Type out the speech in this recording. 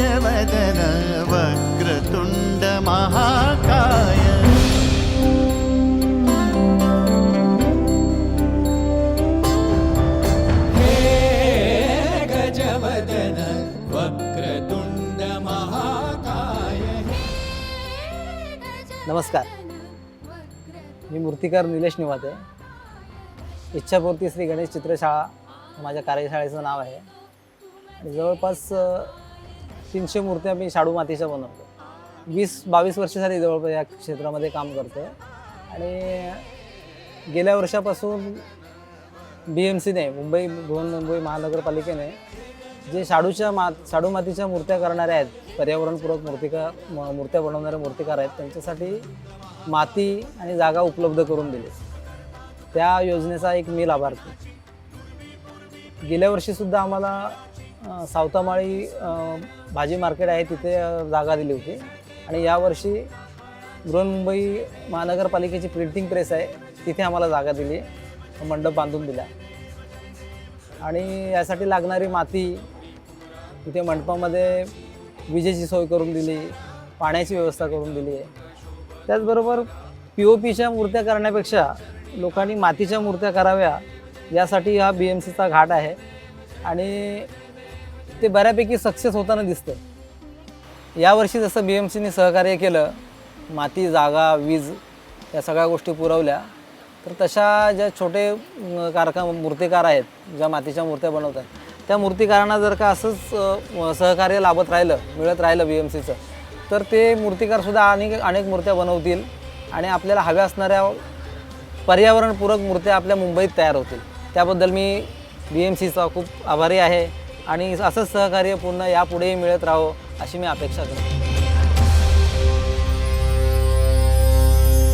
गजवदन वक्रतुण्ड महाकाय। गजवदन वक्रतुण्ड महाकाय। नमस्कार. मी मूर्तिकार निलेश निवाते. इच्छापूर्ती श्री गणेश चित्रशाळा माझ्या कार्यशाळेचं नाव आहे. आणि जवळपास तीनशे मूर्त्या मी शाडू मातीच्या बनवतो. वीस बावीस वर्ष झाली जवळपास या क्षेत्रामध्ये काम करतो आणि गेल्या वर्षापासून बी एम सीने मुंबई बृहन्मुंबई महानगरपालिकेने जे शाडूच्या मा शाडू मातीच्या मूर्त्या करणाऱ्या आहेत पर्यावरणपूरक मूर्तिका म- मूर्त्या बनवणारे मूर्तिकार आहेत त्यांच्यासाठी माती आणि जागा उपलब्ध करून दिली. त्या योजनेचा एक मी लाभार्थी. गेल्या वर्षीसुद्धा आम्हाला सावतामाळी भाजी मार्केट आहे तिथे जागा दिली होती. आणि यावर्षी बृहन्मुंबई महानगरपालिकेची प्रिंटिंग प्रेस आहे तिथे आम्हाला जागा दिली मंडप बांधून दिला. आणि यासाठी लागणारी माती तिथे मंडपामध्ये विजेची सोय करून दिली पाण्याची व्यवस्था करून दिली आहे. त्याचबरोबर पी ओ पीच्या मूर्त्या करण्यापेक्षा लोकांनी मातीच्या मूर्त्या कराव्या यासाठी हा बी एम सीचा घाट आहे. आणि ते बऱ्यापैकी सक्सेस होताना दिसतं. यावर्षी जसं बी एम सीने सहकार्य केलं माती जागा वीज या सगळ्या गोष्टी पुरवल्या तर तशा ज्या छोटे अं, कारखा मूर्तिकार आहेत ज्या मातीच्या मूर्त्या बनवतात त्या मूर्तिकारांना जर का असंच सहकार्य लाभत राहिलं मिळत राहिलं बी एम सीचं तर ते मूर्तिकारसुद्धा अनेक अनेक मूर्त्या बनवतील आणि आपल्याला हव्या असणाऱ्या पर्यावरणपूरक मूर्त्या आपल्या मुंबईत तयार होतील. त्याबद्दल मी बी एम सीचा खूप आभारी आहे. आणि असंच सहकार्य पुन्हा यापुढेही मिळत राहो अशी मी अपेक्षा करतो.